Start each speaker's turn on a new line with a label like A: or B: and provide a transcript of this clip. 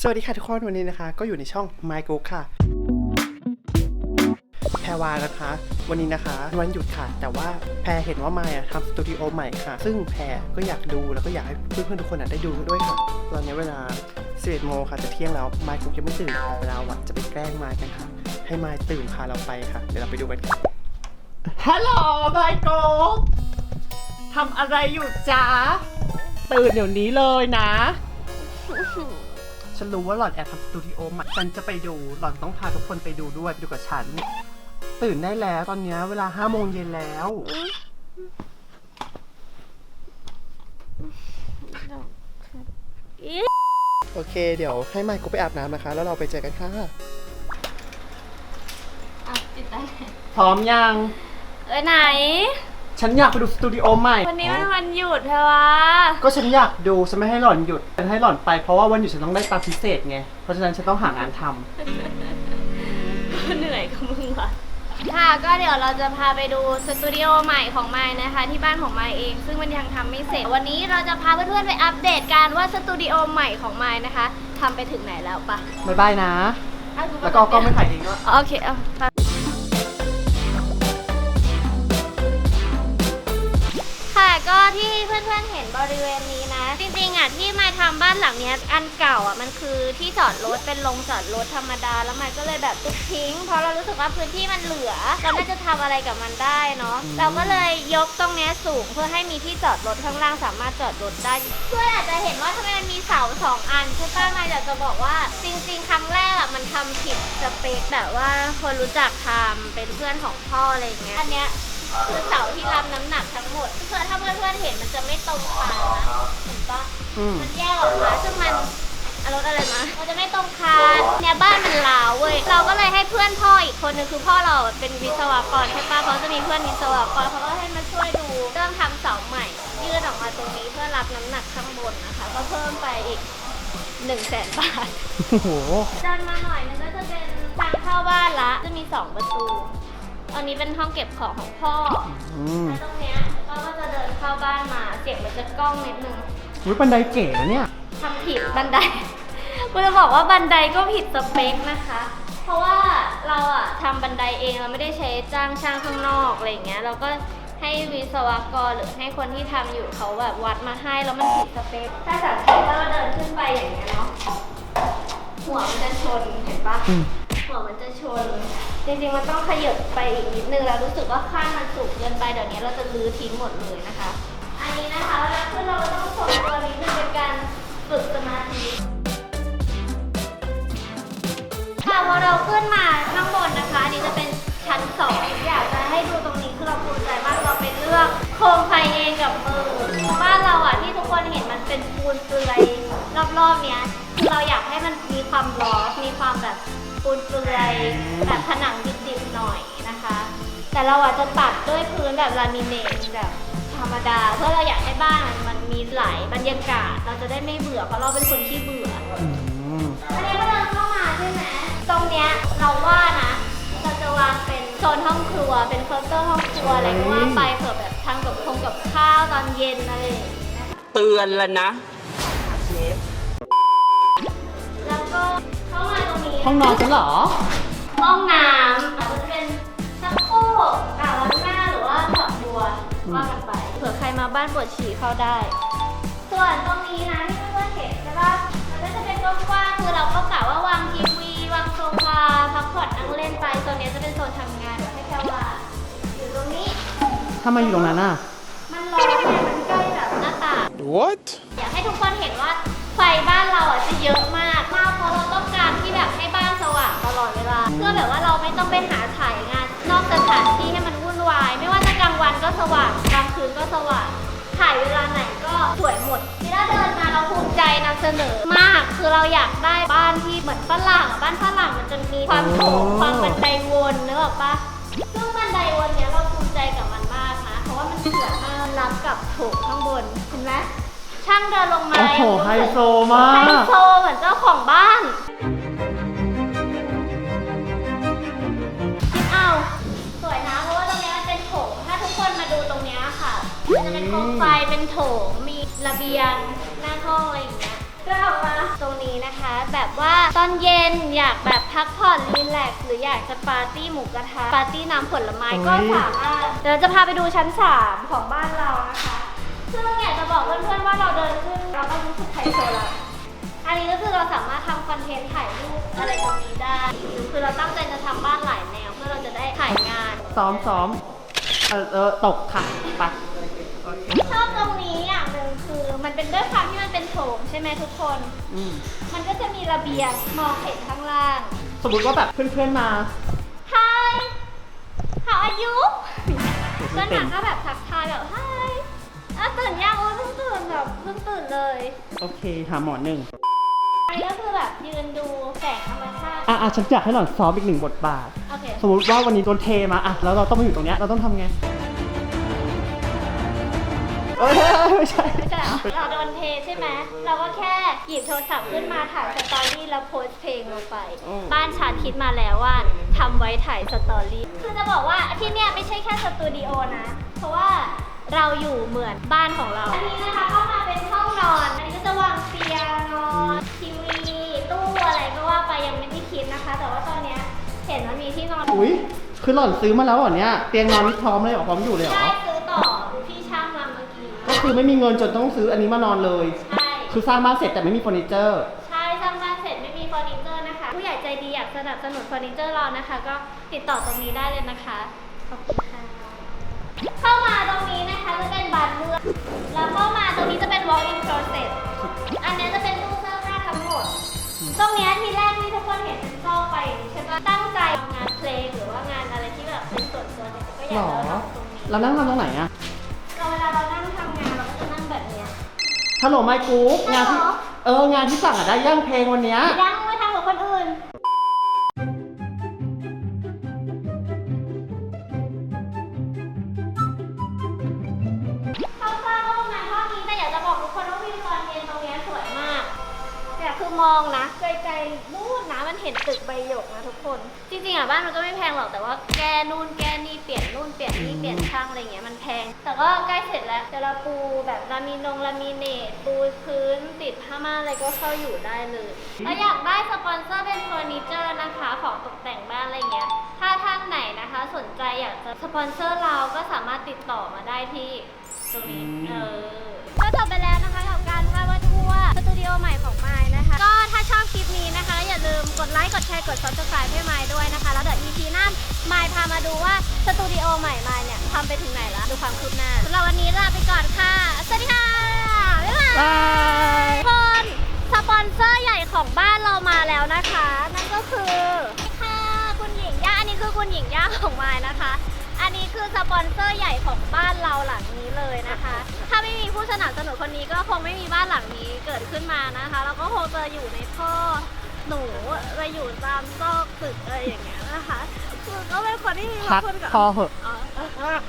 A: สวัสดีค่ะทุกคนวันนี้นะคะ ก็อยู่ในช่อง My Go ค่ะแพรวานะคะ วันนี้นะคะวันหยุดค่ะ แต่ว่าแพรเห็นว่าไมายอะทำสตูดิโอใหม่ค่ะ ซึ่งแพรก็อยากดูแล้วก็อยากให้เพื่อนๆทุกคนอะได้ดูด้วยค่ะ ตอนนี้เวลา 11โมงค่ะจะเที่ยงแล้วไมายคงยังไม่ตื่นค่ะเราอะจะไปแกล้งไมายกันค่ะ ให้ไมายตื่นพาเราไปค่ะ เดี๋ยวเราไปดูกันค่ะฮัลโหลไมายโกทำอะไรอยู่จ๊ะตื่นเดี๋ยวนี้เลยนะ ฉันรู้ว่าหล่อนแอบทำสตูดิโอใหม่ฉันจะไปดูหล่อนต้องพาทุกคนไปดูด้วยไปดูกับฉัน ตื่นได้แล้วตอนเนี้ยเวลาห้าโมงเย็นแล้วโอเค เดี๋ยวให้ไมค์กูไปอาบน้ำนะคะ แล้วเราไปเจอกันค่ะ
B: อะติดได้
A: พร้อมยัง
B: เออไหน
A: ฉันอยากไปดูสตูดิโอใหม่
B: วันนี้เป็นวันหยุดเพรวะ
A: ก็ฉันอยากดูฉันไม่ให้หล่อนหยุดฉันให้หล่อนไปเพราะว่าวันหยุดฉันต้องได้ตังค์พิเศษไง เพราะฉะนั้นฉันต้องหางานทำ
B: เหนื่อยกับมึงว่ะค่ะ ก็เดี๋ยวเราจะพาไปดูสตูดิโอใหม่ของไม้นะคะ ที่บ้านของไม้เอง ซึ่งมันยังทำไม่เสร็จ วันนี้เราจะพาเพื่อนๆไปอัปเดตกันว่าสตูดิโอใหม่ของไม้นะคะทำไปถึงไหนแล้วปะ
A: บ๊ายบายนะ
B: อะทุคน
A: แล้วก็เอากล้องไม่ถ่ายเองด้วย
B: โอเคเอาไป เพื่อนๆเห็นบริเวณนี้นะ จริงๆอะที่มาทำบ้านหลังเนี้ยอันเก่าอะมันคือที่จอดรถเป็นโรงจอดรถธรรมดา แล้วมันก็เลยแบบตุกทิ้ง เพราะเรารู้สึกว่าพื้นที่มันเหลือเราน่าจะทำอะไรกับมันได้เนาะเราก็เลยยกตรงเนี้ยสูงเพื่อให้มีที่จอดรถข้างล่างสามารถจอดรถได้เพื่อนอาจจะเห็นว่าทำไมมันมีเสาสองอันใช่ป่ะมาอยากจะบอกว่าจริง ๆ ครั้งแรกอะมันทำผิดสเปคแบบว่าคนรู้จักทำเป็นเพื่อนของพ่ออะไรอย่างเงี้ยอันเนี้ย คือเสาที่รับน้ำหนักทั้งหมดเพื่อถ้าเพื่อนๆเห็นมันจะไม่ตรงคานนะเห็นปะ
A: อืม
B: มันแยกออกมาซึ่งมันเอารถอะไรมามันจะไม่ตรงคานเนี่ยบ้านมันลาวเว้ยเราก็เลยให้เพื่อนพ่ออีกคนนึงคือพ่อเราเป็นวิศวกรใช่ปะเขาจะมีเพื่อนวิศวกรเขาก็ให้มาช่วยดูเรื่องทำเสาใหม่ยื่นออกมาตรงนี้เพื่อรับน้ำหนักข้างบนนะคะ ก็เพิ่มไปอีกหนึ่งแสนบาท
A: โอ้โห
B: เดินมาหน่อยนึงก็จะเป็นทางเข้าบ้านละ จะมีสองประตู อันนี้เป็นห้องเก็บของของพ่อ
A: อืม
B: แล้วตรงเนี้ยเราก็จะเดินเข้าบ้านมาเสียงมันจะก้องนิดนึง
A: วิบันไดเก๋นะเนี่ย
B: ทำผิดบันได กูจะบอกว่าบันไดก็ผิดสเปคนะคะ เพราะว่าเราอะทำบันไดเองเราไม่ได้ใช้จ้างช่างข้างนอกอะไรอย่างเงี้ย เราก็ให้วิศวกรหรือให้คนที่ทำอยู่เขาแบบวัดมาให้แล้วมันผิดสเปค ถ้าสังเกตว่าเราเดินขึ้นไปอย่างเงี้ยเนาะ หัวมันจะชนเห็นปะ
A: อืม
B: หัวมันจะชน จริงๆมันต้องขยับไปอีกนิดนึงแล้วรู้สึกว่าข้างมันสูงเกินไปเดี๋ยวนี้เราจะลื้อทิ้งหมดเลยนะคะ อันนี้นะคะเวลาขึ้นเราก็ต้องทรงตัวนิดนึงเป็นการฝึกสมาธิค่ะพอเราขึ้นมาข้างบนนะคะอันนี้จะเป็นชั้นสองอยากจะให้ดูตรงนี้คือเราภูมิใจมากเราไปเลือกโคมไฟเองกับมือบ้านเราอะที่ทุกคนเห็นมันเป็นปูนเปลือยรอบๆเนี้ยคือเราอยากให้มันมีความร้อนมีความแบบ ปูนเปลือยแบบผนังดิบๆหน่อยนะคะ แต่เราอาจจะตัดด้วยพื้นแบบลามิเนตแบบธรรมดา เพื่อเราอยากให้บ้านมันมันมีหลายบรรยากาศ เราจะได้ไม่เบื่อเพราะเราเป็นคนที่เบื่อ
A: อืม
B: อันนี้ก็เดินเข้ามาใช่ไหมตรงเนี้ยเราว่านะ เราจะวางเป็นโซนห้องครัว เป็นเคาน์เตอร์ห้องครัวอะไรก็ว่าไปเผื่อแบบทำกับคงกับข้าวตอนเย็นอะไรอย่างนี้นะคะ
C: เตือนแล้วนะ
A: ห้องนอนฉันเหรอ
B: ห้องน้ำอาจจะเป็นชักโครกอ่างล้างหน้าหรือว่าฝักบัวว่ากันไปเผื่อใครมาบ้านปวดฉี่เข้าได้ ส่วนตรงนี้นะที่เพื่อนๆเห็นใช่ปะมันก็จะเป็นกว้างๆคือเราก็กะว่าวางทีวีวางโซฟาพักผ่อนนั่งเล่นไปโซนนี้จะเป็นโซนทำงานเดี๋ยวให้แค่ว่าอยู่ตรงนี้
A: ถ้ามาอยู่ตรงนั้นอะ
B: มันร้อนเนี่ยมันใกล้แบบหน้าต่าง
C: What
B: อยากให้ทุกคนเห็นว่า ไฟบ้านเราอะจะเยอะมากมากเพราะเราต้องการที่แบบให้บ้านสว่างตลอดเวลา เพื่อแบบว่าเราไม่ต้องไปหาถ่ายงาน นอกสถานที่ให้มันวุ่นวาย ไม่ว่าจะกลางวันก็สว่างกลางคืนก็สว่าง ถ่ายเวลาไหนก็สวยหมดที่ถ้าเดินมาเราภูมิใจนำเสนอมาก คือเราอยากได้บ้านที่เหมือนฝรั่งอะบ้านฝรั่งมันจะมีความโถงความบันไดวนนึกออกปะซึ่งบันไดวนเนี้ยเราภูมิใจกับมันมากนะเพราะว่ามันเสือมากรับกับโถงข้างบนเห็นไหม ช่างเดินลงมา
A: โอ้โห
B: ยังรู้สึก
A: ไฮโซมาก
B: ไฮโซเหมือนเจ้าของบ้านคิดเอาสวยนะเพราะว่าตรงเนี้ยมันเป็นโถง ถ้าทุกคนมาดูตรงเนี้ยค่ะมันจะเป็นโคมไฟเป็นโถงมีระเบียงหน้าห้องอะไรอย่างเงี้ยก็ออกมาตรงนี้นะคะ แบบว่าตอนเย็นอยากแบบพักผ่อนรีแลกซ์หรืออยากจะปาร์ตี้หมูกระทะปาร์ตี้น้ำผลไม้ก็สามารถเดี๋ยวจะพาไปดูชั้น 3 ของบ้านเรานะคะ ซึ่งอยากจะบอกเพื่อนๆว่าเราเดินขึ้นเราก็รู้สึกไฮโซแล้วอันนี้ก็คือเราสามารถทำคอนเทนต์ถ่ายรูปอะไรตรงนี้ได้คือเราตั้งใจจะทำบ้านหลายแนวเพื่อเราจะได้ถ่ายงาน
A: ซ้อมซ้อมเออเออตกค่ะไปโอเค
B: ชอบตรงนี้อย่างหนึ่งคือมันเป็นด้วยความที่มันเป็นโถงใช่ไหมทุกคน
A: อืม
B: มันก็จะมีระเบียงมองเห็นข้างล่าง
A: สมมติว่าแบบเพื่อนๆมา
B: Hi How are you
A: ไม่
B: เพื่อน
A: เป็น
B: หนักก็แบบทักทายแบบ Hi อะตื่นยังโอ้ยเพิ่งตื่นแบบเพิ่งตื่นเลย
A: โอเค หาหมอหนึ่ง
B: อันนี้ก็คือแบบยืนดูแสงธรรมชาติ
A: อะอะฉันอยากให้หล่อนซ้อมอีกหนึ่งบทบาท
B: โอเค
A: สมมติว่าวันนี้โดนเทมาอะแล้วเราต้องมาอยู่ตรงเนี้ยเราต้องทำไงเอ้ยไม่ใช่
B: ไม่ใช่เหรอเราโดนเทใช่ไหม เราก็แค่หยิบโทรศัพท์ขึ้นมาถ่ายสตอรี่แล้วโพสต์เพลงลงไป
A: อืม
B: บ้านชาคิดมาแล้วว่าทำไว้ถ่ายสตอรี่ คือจะบอกว่าที่เนี่ยไม่ใช่แค่สตูดิโอนะ เพราะว่า เราอยู่เหมือนบ้านของเรา อันนี้นะคะก็มาเป็นห้องนอน อันนี้ก็จะวางเตียงนอนทีวีตู้อะไรก็ว่าไปยังไม่ได้คิดนะคะ แต่ว่าตอนเนี้ยเห็นมันมีที่นอน
A: อุ้ยคือหล่อนซื้อมาแล้วเหรอเนี่ยเตียงนอนนี่พร้อมเลยเหรอพร้อมอยู่เลยเหรอ
B: ได้ซื้อต่อพี่ช่างมาเมื่อกี้
A: ก็คือไม่มีเงินจนต้องซื้ออันนี้มานอนเลย
B: ใช่
A: คือสร้างบ้านเสร็จแต่ไม่มีเฟอร์นิเจอร์
B: ใช่สร้างบ้านเสร็จไม่มีเฟอร์นิเจอร์นะคะ ผู้ใหญ่ใจดีอยากสนับสนุนเฟอร์นิเจอร์เรานะคะ ก็ติดต่อตรงนี้ได้เลยนะคะ ขอบคุณค่ะ เข้ามาตรงนี้นะคะ แล้วเข้ามาตรงนี้จะเป็น walk in closet อันนี้จะเป็นตู้เสื้อผ้าทั้งหมด ตรงเนี้ยที่แรกที่ทุกคนเห็นเป็นซอกไปอย่างนี้ใช่ปะตั้งใจทำงานเพลงหรือว่างานอะไรที่แบบเป็นส่วนตัวเนี่ยก็อยากจะทำตรงนี้
A: เรานั่งทำตรงไหนอะ
B: เราเวลาเรานั่งทำงานเราก็จะนั่งแบบเนี้ย
A: ฮัลโหลไมค์กู๊กงานที่
B: ฮัลโหล
A: เอองานที่สั่งอะได้ย่างเพลงวันเนี้ย
B: ยัง มองนะไกลๆนู่นนะมันเห็นตึกใบหยกนะทุกคน จริงๆอะบ้านมันก็ไม่แพงหรอกแต่ว่าแกนู่นแกนี่เปลี่ยนนู่นเปลี่ยนนี่เปลี่ยนช่างอะไรเงี้ยมันแพง แต่ก็ใกล้เสร็จแล้วเดี๋ยวเราปูแบบลามินงลามิเนตปูพื้นติดผ้าม่านอะไรก็เข้าอยู่ได้เลยแล้วอยากได้สปอนเซอร์เป็นเฟอร์นิเจอร์นะคะของตกแต่งบ้านอะไรเงี้ยถ้าท่านไหนนะคะ สนใจอยากจะสปอนเซอร์เราก็สามารถติดต่อมาได้ที่ตรงนี้
A: อืม
B: เออก็จบไปแล้วนะคะ ตูดิโอใหม่ของไม้นะคะ ก็ถ้าชอบคลิปนี้นะคะ อย่าลืมกดไลค์กดแชร์กด subscribe ให้ไม้ด้วยนะคะ แล้วเดี๋ยว EP หน้าไม้พามาดูว่าสตูดิโอใหม่ไม้เนี่ยทำไปถึงไหนแล้วดูความคืบหน้าสำหรับวันนี้ลาไปก่อนค่ะ สวัสดีค่ะ บ๊ายบาย
A: บาย
B: ทุกคนสปอนเซอร์ใหญ่ของบ้านเรามาแล้วนะคะ นั่นก็คือค่ะคุณหญิงย่าอันนี้คือคุณหญิงย่าของไม้นะคะ อันนี้คือสปอนเซอร์ใหญ่ของบ้านเราหลังนี้เลยนะคะ ถ้าไม่มีผู้สนับสนุนคนนี้ก็คงไม่มีบ้านหลังนี้เกิดขึ้นมานะคะ แล้วก็คงจะอยู่ในท่อหนูไปอยู่ตามซอกตึกอะไรอย่างเงี้ยนะคะคือก็เป็นคนที่มีพ
A: พั
B: ระ
A: ก
B: คุณกับ
A: พอเหอะ
B: อ๋อ